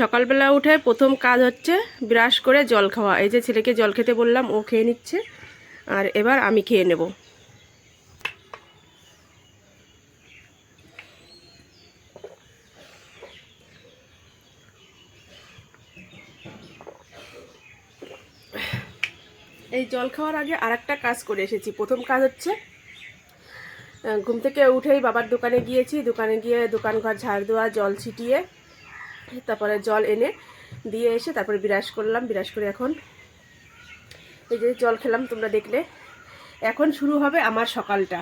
সকালবেলা উঠে প্রথম কাজ হচ্ছে ব্রাশ করে জল খাওয়া। এই যে ছেলেকে জল খেতে বললাম, ও খেয়ে নিচ্ছে। আর এবার আমি খেয়ে নেব। এই জল খাওয়ার আগে আর একটা কাজ করে এসেছি। প্রথম কাজ হচ্ছে ঘুম থেকে উঠেই বাবার দোকানে গিয়েছি। দোকানে গিয়ে দোকান ঘর ঝাড় দেওয়া, জল ছিটিয়ে তারপরে জল এনে দিয়ে এসে তারপরে বিরাস করলাম। বিরাস করে এখন এই যে জল খেলাম, তোমরা দেখলে। এখন শুরু হবে আমার সকালটা।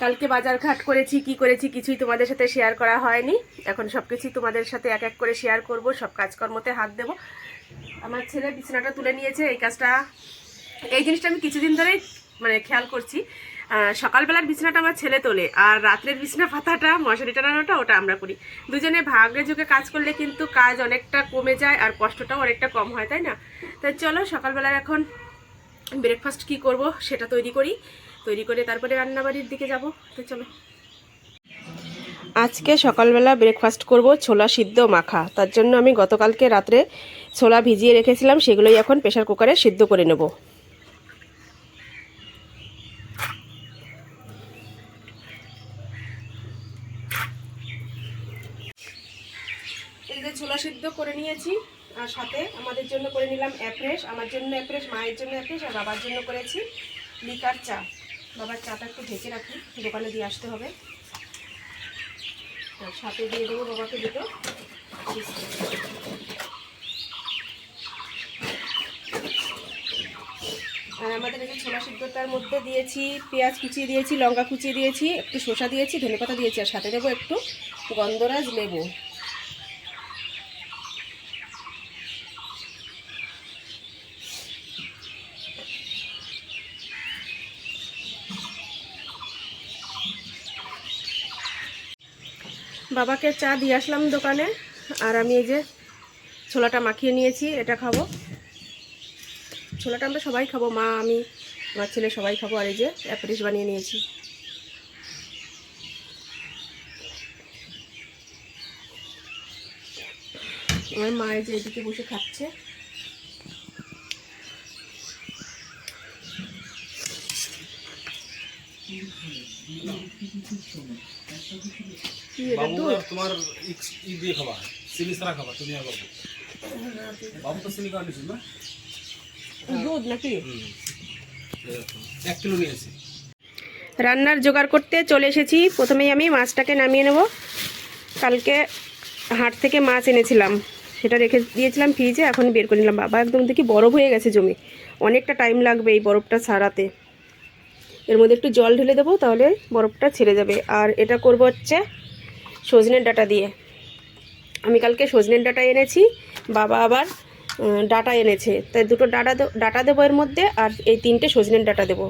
কালকে বাজার ঘাট করেছি, কি করেছি কিছুই তোমাদের সাথে শেয়ার করা হয়নি। এখন সব কিছুই তোমাদের সাথে এক এক করে শেয়ার করব, সব কাজকর্মতে হাত দেব। আমার ছেলে বিছানাটা তুলে নিয়েছে, এই কাজটা এই জিনিসটা আমি কিছুদিন ধরেই মানে খেয়াল করছি। সকালবেলার বিছানাটা আমার ছেলে তোলে, আর রাত্রের বিছানা পাতাটা, মশারি টানানোটা ওটা আমরা করি। দুজনে ভাগে যুগে কাজ করলে কিন্তু কাজ অনেকটা কমে যায় আর কষ্টটাও অনেকটা কম হয়, তাই না? তাই চলো সকালবেলার এখন ব্রেকফাস্ট কি করব সেটা তৈরি করি। তৈরি করে তারপরে রান্নাবাড়ির দিকে যাব। তো চলো। আজকে সকালবেলা ব্রেকফাস্ট করব ছোলা সিদ্ধ মাখা। তার জন্য আমি গতকালকে রাত্রে ছোলা ভিজিয়ে রেখেছিলাম, সেগুলোই এখন প্রেশার কুকারে সিদ্ধ করে নেব। যে ছোলা সিদ্ধ করে নিয়েছি আর সাথে আমাদের জন্য করে নিলাম অ্যাপ্রেস আমার জন্য অ্যাপ্রেস মায়ের জন্য অ্যাপ্রেস আর বাবার জন্য করেছি লিকার চা। বাবার চাটা একটু ঢেকে রাখি, দোকানে দিয়ে আসতে হবে। আর সাথে দিয়ে দেবো বাবাকে দুটো আর আমাদের এই যে ছোলা সিদ্ধটার মধ্যে দিয়েছি, পেঁয়াজ কুচিয়ে দিয়েছি, লঙ্কা কুচিয়ে দিয়েছি, একটু শসা দিয়েছি, ধনেপাতা দিয়েছি, আর সাথে দেবো একটু গন্ধরাজ লেবু। বাবাকে চা দিয়ে আসলাম দোকানে, আর আমি এই যে ছোলাটা মাখিয়ে নিয়েছি, এটা খাব। ছোলাটা আমরা সবাই খাব, মা, আমি, আমার ছেলে সবাই খাব, আর এই যে অ্যাপারিস বানিয়ে নিয়েছি। আমার মা এই যে এদিকে বসে খাচ্ছে কি এটা বাবু দুধ আর তোমার ই- দিয়ে খাবা চিনি ছাড়া খাবা তুমি আর বাবু। বাবু তো চিনি খাওয়া না? দুধ নাকি? এক কিলো নিয়েছি রান্নার জোগাড় করতে চলে এসেছি। প্রথমেই আমি মাছটাকে নামিয়ে নেব। কালকে হাট থেকে মাছ এনেছিলাম। সেটা রেখে দিয়েছিলাম ফ্রিজে এখন বের করে নিলাম। বাবা একদম দেখি বরফ হয়ে গেছে জমি। অনেকটা টাইম লাগবে এই বরফটা ছাড়াতে। এর মধ্যে একটু জল ঢেলে দেবো, তাহলে বরফটা ছেড়ে যাবে। আর এটা করব হচ্ছে সজনের ডাটা দিয়ে। আমি কালকে সজনের ডাটা এনেছি, বাবা আবার ডাটা এনেছে। তাই দুটো ডাটা ডাটা দেবো এর মধ্যে, আর এই তিনটে সজনের ডাটা দেবো।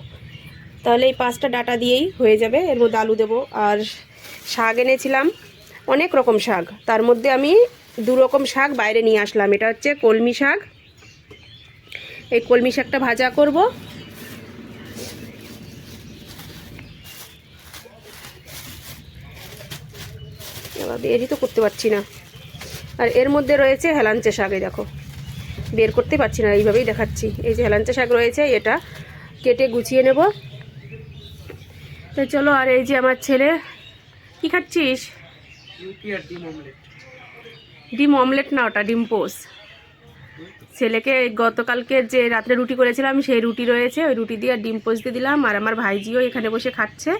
তাহলে এই পাঁচটা ডাটা দিয়েই হয়ে যাবে। এর মধ্যে আলু দেবো। আর শাক এনেছিলাম, অনেক রকম শাক। তার মধ্যে আমি দু রকম শাক বাইরে নিয়ে আসলাম। এটা হচ্ছে কলমি শাক। এই কলমি শাকটা ভাজা করব। বেরই তো করতে পারছি না। আর এর মধ্যে রয়েছে হেলাঞ্চে শাক এই দেখো। বের করতে পারছি না এইভাবেই দেখাচ্ছি। এই যে হেলাঞ্চে শাক রয়েছে এটা কেটে গুছিয়ে নেব। তো চলো আর এই যে আমার ছেলে কি খাচ্ছিস? ডিম অমলেট। না ওটা ডিম পোস। ছেলেকে গতকালকে যে রাত্রে রুটি করেছিলাম সেই রুটি রয়েছে ওই রুটি দিয়ে আর ডিম পোস দিয়ে দিলাম। আর আমার ভাইজিও এখানে বসে খাচ্ছে।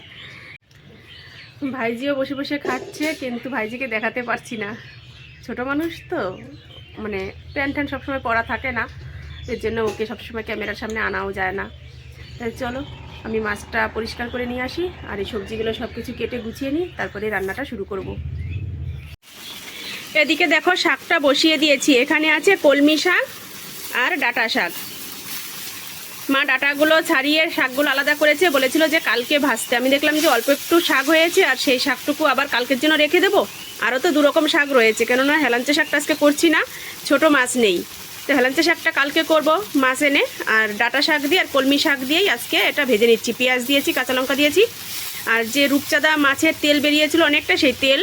ভাইজিও বসে বসে খাচ্ছে, কিন্তু ভাইজিকে দেখাতে পারছি না। ছোট মানুষ তো মানে প্যান্ট ট্যান্ট সবসময় পরা থাকে না, এর জন্য ওকে সবসময় ক্যামেরার সামনে আনাও যায় না। তাই চলো, আমি মাছটা পরিষ্কার করে নিয়ে আসি, আর এই সবজিগুলো সব কিছু কেটে গুছিয়ে নিই, তারপরে রান্নাটা শুরু করব। এদিকে দেখো, শাকটা বসিয়ে দিয়েছি। এখানে আছে কলমি শাক আর ডাটা শাক। মা ডাটাগুলো ছাড়িয়ে শাকগুলো আলাদা করেছে, বলেছিল যে কালকে ভাজতে। আমি দেখলাম যে অল্প একটু শাক হয়েছে, আর সেই শাকটুকু আবার কালকের জন্য রেখে দেবো। আরও তো দুরকম শাক রয়েছে, কেননা হেলাঞ্চে শাকটা আজকে করছি না, ছোট মাছ নেই। তো হেলাঞ্চে শাকটা কালকে করব, মাছ এনে, আর ডাটা শাক দিয়ে আর কলমি শাক দিয়েই আজকে এটা ভেজে নিচ্ছি। পেঁয়াজ দিয়েছি, কাঁচা লঙ্কা দিয়েছি, আর যে রূপচাঁদা মাছের তেল বেরিয়েছিল অনেকটা, সেই তেল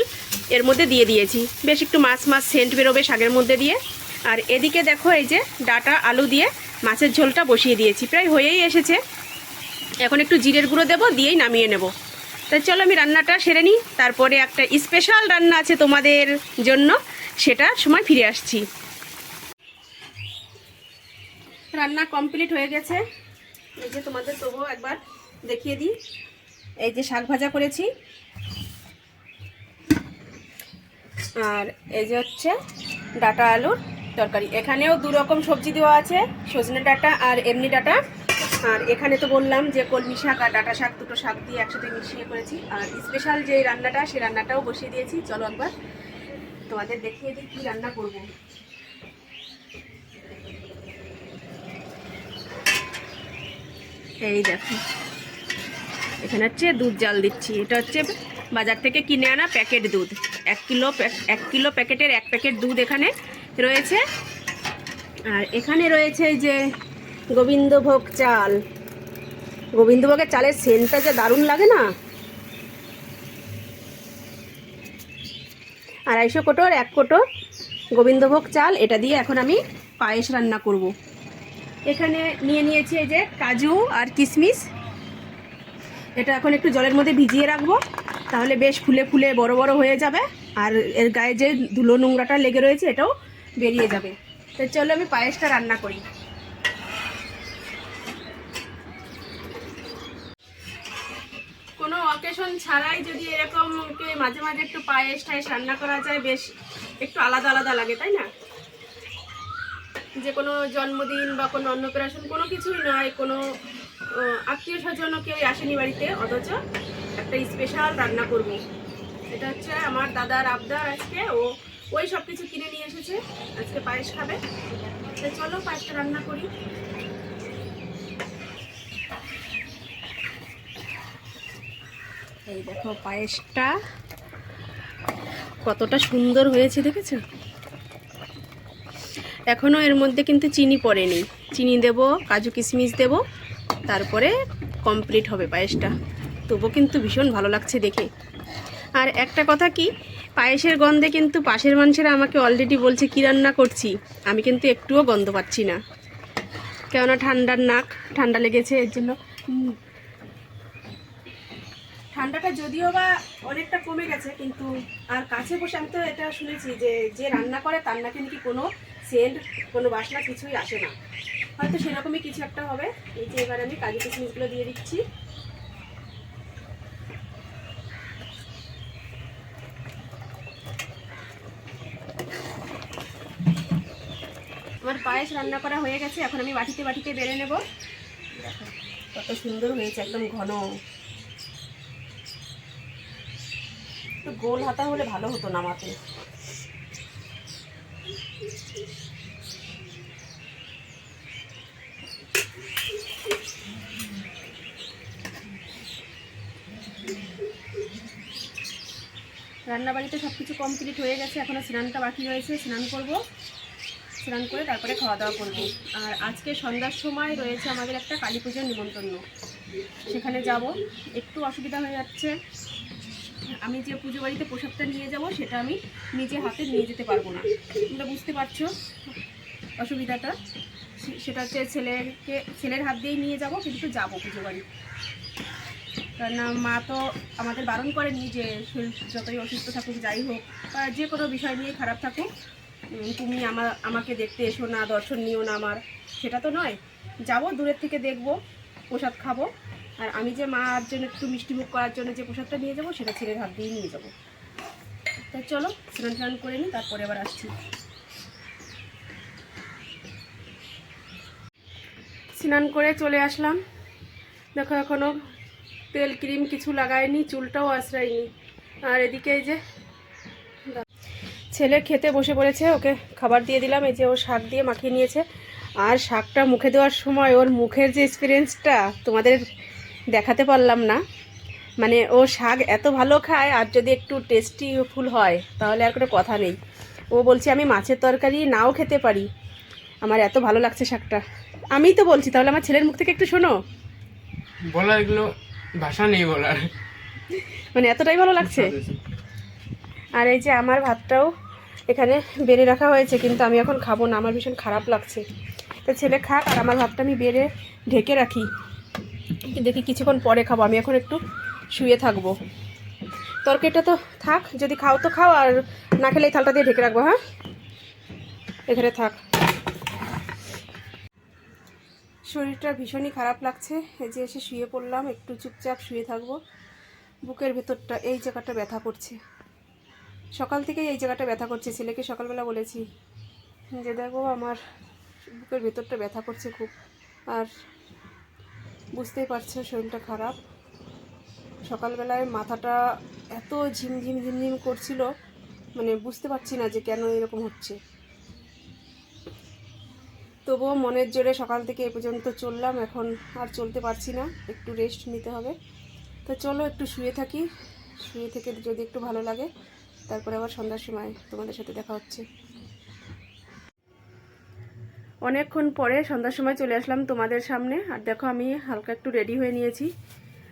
এর মধ্যে দিয়ে দিয়েছি। বেশ একটু মাছ মাছ সেন্ট বেরোবে শাকের মধ্যে দিয়ে। আর এদিকে দেখো এই যে ডাটা, আলু দিয়ে মাছের ঝোলটা বসিয়ে দিয়েছি। প্রায় হয়েই এসেছে। এখন একটু জিরের গুঁড়ো দেবো, দিয়েই নামিয়ে নেব। তাই চলো আমি রান্নাটা সেরে নিই। তারপরে একটা স্পেশাল রান্না আছে তোমাদের জন্য, সেটা সময় ফিরে আসছি। রান্না কমপ্লিট হয়ে গেছে। এই যে তোমাদের তবুও একবার দেখিয়ে দিই। এই যে শাক ভাজা করেছি। আর এই যে হচ্ছে ডাটা আলুর তরকারি। এখানেও দু রকম সবজি দেওয়া আছে, সজনে ডাটা আর এমনি ডাটা। আর এখানে তো বললাম যে কলমি শাক আর ডাটা শাক দুটো শাক দিয়ে একসাথে মিশিয়ে করেছি। আর স্পেশাল যে রান্নাটা সেই রান্নাটাও বসিয়ে দিয়েছি। চলো একবার তোমাদের দেখিয়ে দিই কী রান্না করব। এই দেখো। এখানে হচ্ছে দুধ জাল দিচ্ছি। এটা হচ্ছে বাজার থেকে কিনে আনা প্যাকেট দুধ। এক কিলো এক কিলো প্যাকেটের এক প্যাকেট দুধ এখানে। রয়েছে? আর এখানে রয়েছে যে গোবিন্দভোগ চাল। গোবিন্দভোগের চালের সেন্টটা যে দারুণ লাগে না? আড়াইশো কোটোর এক কোটো গোবিন্দভোগ চাল, এটা দিয়ে এখন আমি পায়েস রান্না করব। এখানে নিয়ে নিয়েছি এই যে কাজু আর কিশমিশ। এটা এখন একটু জলের মধ্যে ভিজিয়ে রাখব, তাহলে বেশ ফুলে ফুলে বড় বড় হয়ে যাবে। আর এর গায়ে যে ধুলো নোংরাটা লেগে রয়েছে, এটাও বেরিয়ে যাবে। তো চলো আমি পায়েসটা রান্না করি। কোনো অকেশন ছাড়াই যদি এরকম মাঝে মাঝে একটু পায়েস টায়েস রান্না করা যায়, বেশ একটু আলাদা আলাদা লাগে, তাই না? যে কোনো জন্মদিন বা কোনো অন্নপ্রাশন কোনো কিছুই নয়, কোনো আত্মীয় স্বজনও কেউ আসেনি বাড়িতে, অথচ একটা স্পেশাল রান্না করব। এটা হচ্ছে আমার দাদার আবদার আজকে, ও ওই সব কিছু কিনে নিয়ে এসেছে। আজকে পায়েস খাবে। চলো পায়েসটা রান্না করি। এই দেখো পায়েসটা কতটা সুন্দর হয়েছে, দেখেছ? এখনও এর মধ্যে কিন্তু চিনি পড়েনি। চিনি দেব, কাজু কিশমিশ দেব, তারপরে কমপ্লিট হবে পায়েসটা। তবু কিন্তু ভীষণ ভালো লাগছে দেখে। আর একটা কথা কি পায়েসের গন্ধে কিন্তু পাশের মানুষেরা আমাকে অলরেডি বলছে, কী রান্না করছি? আমি কিন্তু একটুও গন্ধ পাচ্ছি না। কেননা ঠান্ডার নাক, ঠান্ডা লেগেছে, এর জন্য। ঠান্ডাটা যদিও বা অনেকটা কমে গেছে, কিন্তু আর কাছে বসে আমি তো এটা শুনেছি যে যে রান্না করে তার নাকি নাকি কোনো সেন্ট কোনো বাসনা কিছুই আসে না। হয়তো সেরকমই কিছু একটা হবে। এই যে এবার আমি কাজু কিশমিশগুলো দিয়ে দিচ্ছি আমার পায়েস রান্না করা হয়ে গেছে, এখন আমি বাটিতে বাটিতে বেড়ে নেব। দেখো, কত সুন্দর হয়েছে, একদম ঘন। একটু গোল হাতা হলে ভালো হতো না নামাতে রান্নাবাড়িতে সব কিছু কমপ্লিট হয়ে গেছে এখনও স্নানটা বাকি রয়েছে, স্নান করব। স্নান করে তারপরে খাওয়া দাওয়া করব। আর আজকে সন্ধ্যার সময় রয়েছে আমাদের একটা কালী পুজোর নিমন্ত্রণ। সেখানে যাব। একটু অসুবিধা হয়ে যাচ্ছে। আমি যে পুজো বাড়িতে প্রসাদটা নিয়ে যাব, সেটা আমি নিজে হাতে নিয়ে যেতে পারব না। তোমরা বুঝতে পারছ অসুবিধাটা? সেটা হচ্ছে ছেলেকে, ছেলের হাত দিয়েই নিয়ে যাব, কিন্তু যাব পুজো বাড়ি। কারণ মা তো আমাদের বারণ করেনি যে শরীর যতই অসুস্থ থাকুক, যাই হোক, বা যে কোনো বিষয় নিয়ে খারাপ থাকুক তুমি আমার, আমাকে দেখতে এসো না, দর্শন নিও না আমার। সেটা তো নয়। যাব, দূরের থেকে দেখব, প্রসাদ খাব। আর আমি যে মার জন্য একটু মিষ্টি মুখ করার জন্য যে প্রসাদটা নিয়ে যাব, সেটা ছেলের হাত দিয়েই নিয়ে যাব। তো চলো, স্নান টান করে নিই তারপরে আবার আসছি। স্নান করে চলে আসলাম। দেখো এখনও তেল ক্রিম কিছু লাগায়নি চুলটাও আশ্রায়নি আর এদিকে এই যে ছেলে খেতে বসে পড়েছে ওকে খাবার দিয়ে দিলাম এই যে ও শাক দিয়ে মাখিয়ে নিয়েছে। আর শাকটা মুখে দেওয়ার সময় ওর মুখের যে এক্সপিরিয়েন্সটা তোমাদের দেখাতে পারলাম না। মানে ও শাক এত ভালো খায় আর যদি একটু টেস্টি ফুল হয় তাহলে আর কোনো কথা নেই। ও বলছে আমি মাছের তরকারি নাও খেতে পারি। আমার এত ভালো লাগছে শাকটা। আমি তো বলছি তাহলে আমার ছেলের মুখ থেকে একটু শোনো। বলার এগুলো ভাষা নেই বলার। মানে এতটাই ভালো লাগছে। আর এই যে আমার ভাতটাও এখানে বেড়ে রাখা হয়েছে, কিন্তু আমি এখন খাব না, আমার ভীষণ খারাপ লাগছে। তো ছেলে খাক, আর আমার ভাতটা আমি বেড়ে ঢেকে রাখি। দেখি কিছুক্ষণ পরে খাব, আমি এখন একটু শুয়ে থাকব। তরকারিটা তো থাক, যদি খাও তো খাও, আর না খেলে এই থালটা দিয়ে ঢেকে রাখব হ্যাঁ? এখানে থাক। শরীরটা ভীষণই খারাপ লাগছে, এই যে এসে শুয়ে পড়লাম, একটু চুপচাপ শুয়ে থাকব। বুকের ভেতরটা, এই জায়গাটা ব্যথা করছে। সকাল থেকেই এই জায়গাটা ব্যথা করছে। ছেলেকে সকালবেলা বলেছি, যে দেখো আমার বুকের ভেতরটা ব্যথা করছে খুব। আর বুঝতেই পারছ শরীরটা খারাপ। সকালবেলায় মাথাটা এত ঝিমঝিম ঝিমঝিম করছিল মানে বুঝতে পারছি না যে কেন এরকম হচ্ছে। তবুও মনের জোরে সকাল থেকে এ পর্যন্ত চললাম, এখন আর চলতে পারছি না, একটু রেস্ট নিতে হবে। তো চলো একটু শুয়ে থাকি, শুয়ে থেকে যদি একটু ভালো লাগে। তারপরে আবার সন্ধ্যার সময় তোমাদের সাথে দেখা হচ্ছে। অনেকক্ষণ পরে সন্ধ্যার সময় চলে আসলাম তোমাদের সামনে। আর দেখো, আমি হালকা একটু রেডি হয়ে নিয়েছি।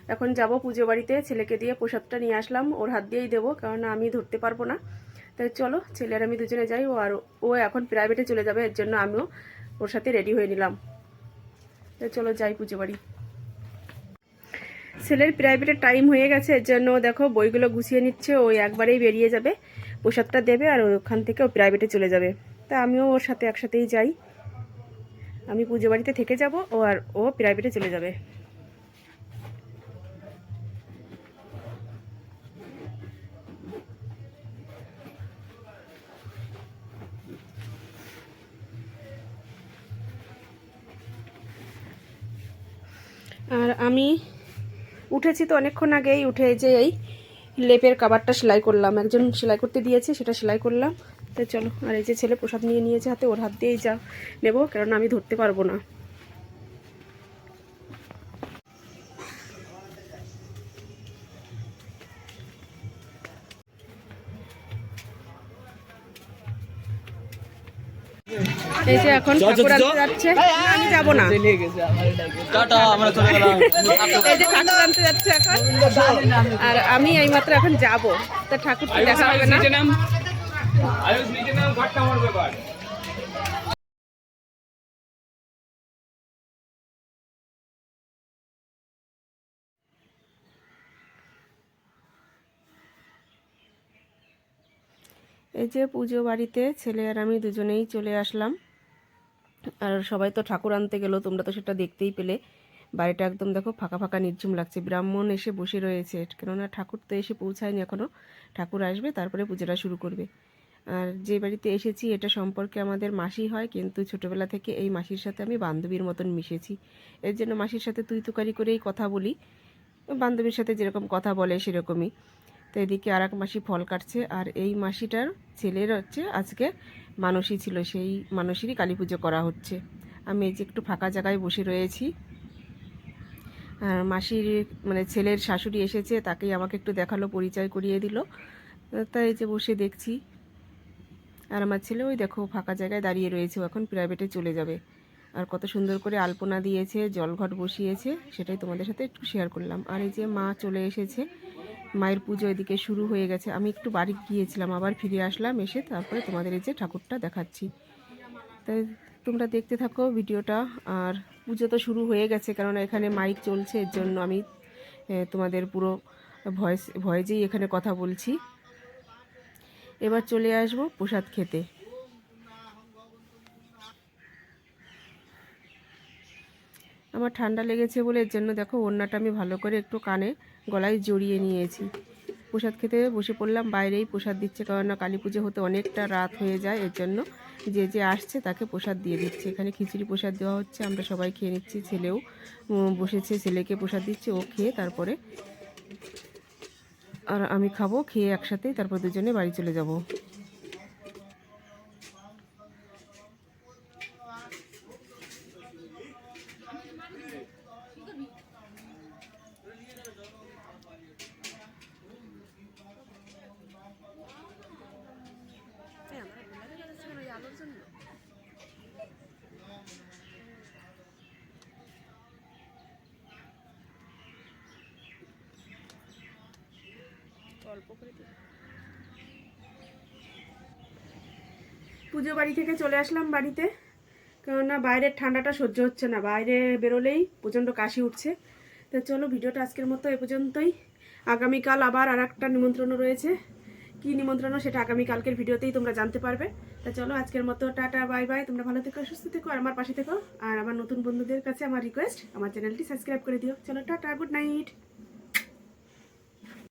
এখন যাব পুজো বাড়িতে, ছেলেকে দিয়ে প্রসাদটা নিয়ে আসলাম। ওর হাত দিয়েই দেবো, কারণ আমি ধরতে পারব না। তাই চলো, ছেলে আর আমি দুজনে যাই। ও আর ও এখন প্রাইভেটে চলে যাবে, এর জন্য আমিও ওর সাথে রেডি হয়ে নিলাম। তো চলো যাই পুজো বাড়ি। ছেলের প্রাইভেটের টাইম হয়ে গেছে, এর জন্য দেখো বইগুলো গুছিয়ে নিচ্ছে ওই একবারেই বেরিয়ে যাবে, প্রসাদটা দেবে আর ওখান থেকে ও প্রাইভেটে চলে যাবে। তা আমিও ওর সাথে একসাথেই যাই। আমি পুজো বাড়িতে থেকে যাব, ও আর ও প্রাইভেটে চলে যাবে। আর আমি উঠেছি তো অনেকক্ষণ আগেই উঠে যে এই লেপের কাবারটা সেলাই করলাম। একজন সেলাই করতে দিয়েছে, সেটা সেলাই করলাম। তো চলো, আর এই যে ছেলে প্রসাদ নিয়ে নিয়েছে হাতে, ওর হাত দিয়েই যা নেব, কেননা আমি ধরতে পারব না। এই যে এখন ঠাকুর আনতে যাচ্ছে। আমি যাব না। টাটা আমরা চলে গেলাম। এই যে ঠাকুর আনতে যাচ্ছে এখন। আর আমি এইমাত্র এখন যাব। তা ঠাকুর দেখা হবে না? আয়ুষ নিচে নাম ঘাটটা আমার ব্যাপার। এই যে পুজো বাড়িতে ছেলে আর আমি দুজনেই চলে আসলাম। আর সবাই তো ঠাকুর আনতে গেলো, তোমরা তো সেটা দেখতেই পেলে। বাড়িটা একদম দেখো ফাঁকা ফাঁকা নির্ঝুম লাগছে। ব্রাহ্মণ এসে বসে রয়েছে। কেননা ঠাকুর তো এসে পৌঁছায়নি এখনও ঠাকুর আসবে, তারপরে পুজোটা শুরু করবে। আর যে বাড়িতে এসেছি, এটা সম্পর্কে আমাদের মাসি হয়, কিন্তু ছোটোবেলা থেকে এই মাসির সাথে আমি বান্ধবীর মতন মিশেছি। এর জন্য মাসির সাথে তুই তুকারি করেই কথা বলি। বান্ধবীর সাথে যেরকম কথা বলে, সেরকমই। তো এদিকে আর এক মাসি ফল কাটছে, আর এই মাসিটার ছেলের হচ্ছে আজকে মানসী ছিল, সেই মানুষেরই কালী পুজো করা হচ্ছে। আমি এই যে একটু ফাঁকা জায়গায় বসে রয়েছি। আর মাসির মানে ছেলের শাশুড়ি এসেছে, তাকেই আমাকে একটু দেখাল, পরিচয় করিয়ে দিল। তাই এই যে বসে দেখছি। আর আমার ছেলে ওই দেখো, ফাঁকা জায়গায় দাঁড়িয়ে রয়েছে এখন প্রাইভেটে চলে যাবে। আর কত সুন্দর করে আলপনা দিয়েছে, জলঘট বসিয়েছে, সেটাই তোমাদের সাথে একটু শেয়ার করলাম। আর এই যে মা চলে এসেছে মায়ের পুজো এদিকে শুরু হয়ে গেছে। আমি একটু বাড়ি গিয়েছিলাম, আবার ফিরে আসলাম, এসে তারপরে তোমাদের এই যে ঠাকুরটা দেখাচ্ছি। তাই তোমরা দেখতে থাকো ভিডিওটা। আর পুজো তো শুরু হয়ে গেছে কারণ এখানে মাইক চলছে, এর জন্য আমি তোমাদের পুরো ভয়েস, ভয়েসেই এখানে কথা বলছি। এবার চলে আসব প্রসাদ খেতে। আমার ঠান্ডা লেগেছে বলে এর জন্য দেখো ওড়নাটা আমি ভালো করে একটু কানে, গলায় জড়িয়ে নিয়েছি। প্রসাদ খেতে বসে পড়লাম, বাইরেই প্রসাদ দিচ্ছে কারণ না কালী পুজো হতে অনেকটা রাত হয়ে যায়, এর জন্য যে যে আসছে তাকে প্রসাদ দিয়ে দিচ্ছে। এখানে খিচুড়ি প্রসাদ দেওয়া হচ্ছে, আমরা সবাই খেয়ে নিচ্ছি, ছেলেও বসেছে, ছেলেকে প্রসাদ দিচ্ছে, ও খেয়ে তারপরে আর আমি খাব, খেয়ে একসাথেই তারপর দুজনে বাড়ি চলে যাব। পুজো বাড়ি থেকে চলে আসলাম বাড়িতে। কেননা বাইরের ঠান্ডাটা সহ্য হচ্ছে না। বাইরে বেরোলেই প্রচণ্ড কাশি উঠছে। তো চলো ভিডিওটা আজকের মতো এ পর্যন্তই। আগামীকাল আবার আর একটা নিমন্ত্রণ রয়েছে। কি নিমন্ত্রণ সেটা আগামীকালকের ভিডিওতেই তোমরা জানতে পারবে। তা চলো আজকের মতো টাটা, বাই বাই। তোমরা ভালো থেকো, সুস্থ থেকো, আর আমার পাশে থেকো। আর আমার নতুন বন্ধুদের কাছে আমার রিকোয়েস্ট আমার চ্যানেলটি সাবস্ক্রাইব করে দিও। চলো টাটা গুড নাইট